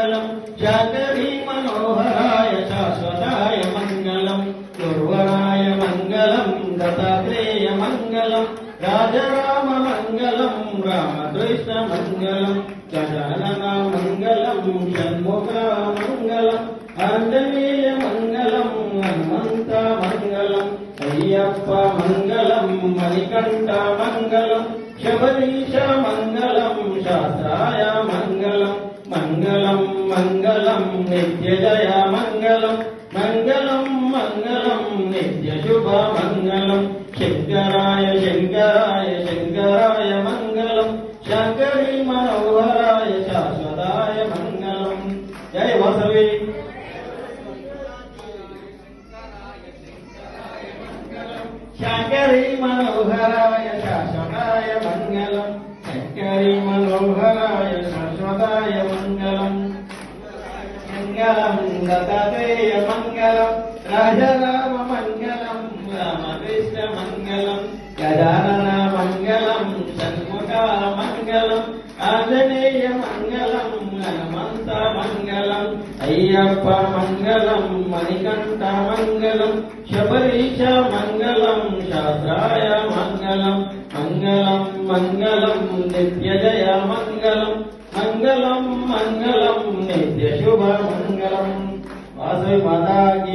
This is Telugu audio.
मङ्गलं शाकरी मनोहराय शाश्वताय मङ्गलं दुर्वराय मङ्गलं दत्तात्रेय मङ्गलं राजराममङ्गलं रामकृष्णमङ्गलं गजाननमङ्गलं षण्मुखमङ्गलम् आञ्जनेयमङ्गलं हनुमन्तमङ्गलम् अय्यप्पमङ्गलं मणिकण्ठमङ्गलं शबरीशमङ्गलं शास्त्राय మంగళం నిత్య జయ మంగళం మంగళం మంగళం నిత్య శుభ మంగళం శంకరాయ శంకరాయ శంకరాయ మంగళం. శంకరి మనోహరాయ శాశ్వతాయ మంగళం. జయ వాసవి. శంకరి మనోహరాయ శాశ్వతాయ మంగళం. శంకరి మనోహరాయ శాశ్వతాయ మంగళం. మంగళం దత్తేయ మంగళం రాజరామ మంగళం రామకృష్ణ మంగళం గజానన మంగళం షణ్ముఖ మంగళం ఆంజనేయ మంగళం హనుమంత మంగళం అయ్యప్ప మంగళం మణికంఠ మంగళం శబరీష మంగళం శాస్త్రాయ మంగళం మంగళం మంగళం నిత్య జయ మంగళం మంగళం మంగళం నిత్య శుభ మంగళం. వాసవి మాతాకి